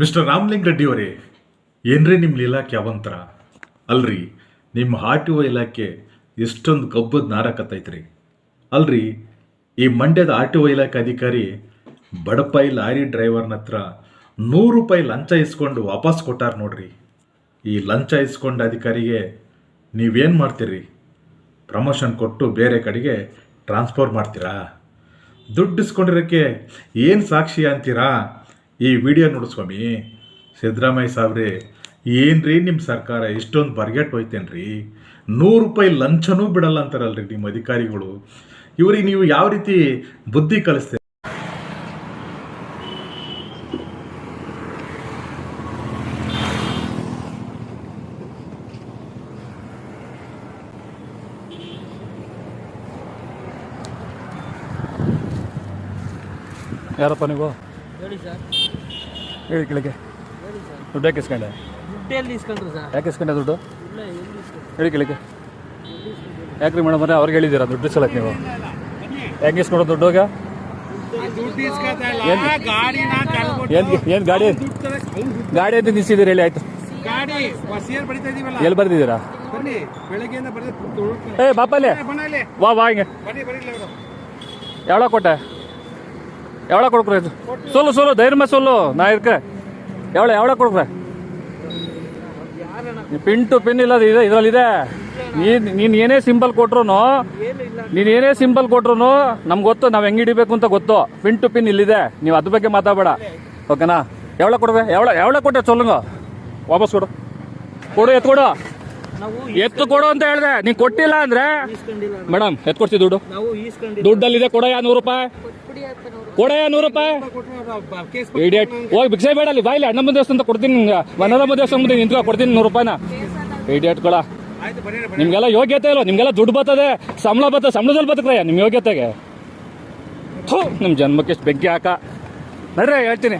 Mister Ramalinga Reddy ಅವರೇ, ಏನ್ರಿ ನಿಮ್ಮ ಇಲಾಖೆ ಅವಂತರ ಅಲ್ರಿ ನಿಮ್ಮ ಆರ್ ಒ ಇಲಾಖೆ ಎಷ್ಟೊಂದು ಕಬ್ಬದ ನಾರಕತ್ತೈತ್ರಿ ಅಲ್ರಿ, ಈ ಮಂಡ್ಯದ ಆರ್ ಟಿ ಒ ಇಲಾಖೆ ಅಧಿಕಾರಿ ಬಡಪಾಯಿ ಲಾರಿ ಡ್ರೈವರ್ನ ಹತ್ರ ನೂರು ರೂಪಾಯಿ ಲಂಚ ಇಸ್ಕೊಂಡು ವಾಪಸ್ ಕೊಟ್ಟಾರ ನೋಡ್ರಿ. ಈ ಲಂಚ ಇಸ್ಕೊಂಡ ಅಧಿಕಾರಿಗೆ ನೀವೇನು ಮಾಡ್ತೀರಿ? ಪ್ರಮೋಷನ್ ಕೊಟ್ಟು ಬೇರೆ ಕಡೆಗೆ ಟ್ರಾನ್ಸ್ಫರ್ ಮಾಡ್ತೀರಾ? ದುಡ್ಡು ಇಸ್ಕೊಂಡಿರೋಕ್ಕೆ ಏನು ಸಾಕ್ಷಿ ಅಂತೀರಾ? ಈ ವಿಡಿಯೋ ನೋಡು ಸ್ವಾಮಿ. ಸಿದ್ದರಾಮಯ್ಯ ಸಾಬ್ರೆ ರೀ ನಿಮ್ಮ ಸರ್ಕಾರ? ಇಷ್ಟೊಂದು ಬರ್ಗೆಟ್ ಹೋಯ್ತೇನ್ರಿ? ನೂರು ರೂಪಾಯಿ ಲಂಚನೂ ಬಿಡಲ್ಲ ಅಂತಾರಲ್ರಿ ನಿಮ್ಮ ಅಧಿಕಾರಿಗಳು. ಇವ್ರಿಗೆ ನೀವು ಯಾವ ರೀತಿ ಬುದ್ಧಿ ಕಲಿಸ್ತೀರಿ? ಯಾರಪ್ಪ ನೀವು? ಹೇಳಿ ಸರ್. ಹೇಳಿ ಸರ್. ದುಡ್ಡು ಯಾಕೆ ಇಸ್ಕೊಂಡೆ? ಯಾಕೆ ಇಸ್ಕೊಂಡೆ ದುಡ್ಡು? ಹೇಳಿ ಕೆಳಗೆ ಯಾಕ್ರಿ ಮೇಡಮ್ ಅಂದರೆ ಅವ್ರಿಗೆ ಹೇಳಿದ್ದೀರಾ ದುಡ್ಡು ಇಸ್ಕೊಳಕ್ಕೆ ನೀವು? ಹೆಂಗೆ ಇಸ್ಕೊಂಡು ದುಡ್ಡು ಹೋಗ ಏನು ಏನು ಗಾಡಿ? ಗಾಡಿ ಅಂತ ನಿಲ್ಸಿದ್ದೀರಿ ಹೇಳಿ ಆಯ್ತು. ಎಲ್ಲಿ ಬರ್ದಿದ್ದೀರಾ? ಏ ಬಾಪಲ್ಲೇ. ವಾ ವಾ ಹಿಂಗೆ. ಬನ್ನಿ ಕೊಟ್ಟೆ? ಯಾವಳ கொடுக்குற ಇದು? ಸೋಲು ಸೋಲು ಧೈರ್ಯ ಸೋಲು. ನಾ ಇದ್ಕ ಯಾವಳ ಯಾವಳ கொடுக்குற ಪಿನ್ ಟು ಪಿನ್ ಇಲ್ಲ ಇದೆ, ಇದರಲ್ಲಿದೆ. ನೀನು ಏನೇ ಸಿಂಪಲ್ ಕೊಟ್ರು ನೀನು ಏನೇ ಸಿಂಪಲ್ ಕೊಟ್ರು ನಮ್ಗೆ ಗೊತ್ತು, ನಾವು ಹೆಂಗೆ ಹಿಡಿಬೇಕು ಅಂತ ಗೊತ್ತು. ಪಿನ್ ಟು ಪಿನ್ ಇಲ್ಲಿದೆ. ನೀವು ಅದ್ರ ಬಗ್ಗೆ ಮಾತಾಡಬೇಡ. ಓಕೆನಾ ಯಾವಳ ಕೊಡ್ಬೇಕು ಯಾವಳ ಯಾವಳ ಕೊಟ್ಟೆ ಚೊಲ್ಲುಂಗ ವಾಪಸ್ ಕೊಡು. ಕೊಡು, ಎತ್ಕೊಡು. ಎತ್ತು ಕೊಡು ಅಂತ ಹೇಳ್ದೆ. ನೀ ಕೊಟ್ಟಿಲ್ಲ ಅಂದ್ರೆ ಮೇಡಮ್. ಎತ್ ಕೊಡ್ತಿ ದುಡ್ಡು. ದುಡ್ಡಲ್ಲಿದೆ ಕೊಡಯ್ಯ ನೂರು ರೂಪಾಯಿ. ಕೊಡಯ್ಯ ನೂರು ರೂಪಾಯಿ. ಇಡಿಯಟ್ ಹೋಗಿ ಭಿಕ್ಷೆ ಬೇಡ ಅಲ್ಲಿ ಬಾಯಿಲಿ ಅಣ್ಣಮ್ಮ ದೇವಸ್ಥಾನ ಅಂತ ಕೊಡ್ತೀನಿ ನಿಮ್ಗೆ. ವನರಮ್ಮ ದೇವಸ್ಥಾನ ಮುಂದೆ ನಿಂತ್ಕೊ ಕೊಡ್ತೀನಿ ನೂರು ರೂಪಾಯಿನ. ಇಡಿಯಟ್ ಕೊಡ. ನಿಮ್ಗೆಲ್ಲ ಯೋಗ್ಯತೆ ಇಲ್ಲ ನಿಮ್ಗೆಲ್ಲ ದುಡ್ಡು ಬರ್ತದೆ ಸಂಬಳ ಬರ್ತದೆ ಸಂಬಳದಲ್ಲಿ ಬದುಕ್ರಯ್ಯ ನಿಮ್ಮ ಯೋಗ್ಯತೆಗೆ? ಥೂ ನಿಮ್ಮ ಜನ್ಮಕ್ಕೆ ಎಷ್ಟು ಬೆಂಕಿ ಹಾಕ. ನಡ್ರಿ ಹೇಳ್ತೀನಿ.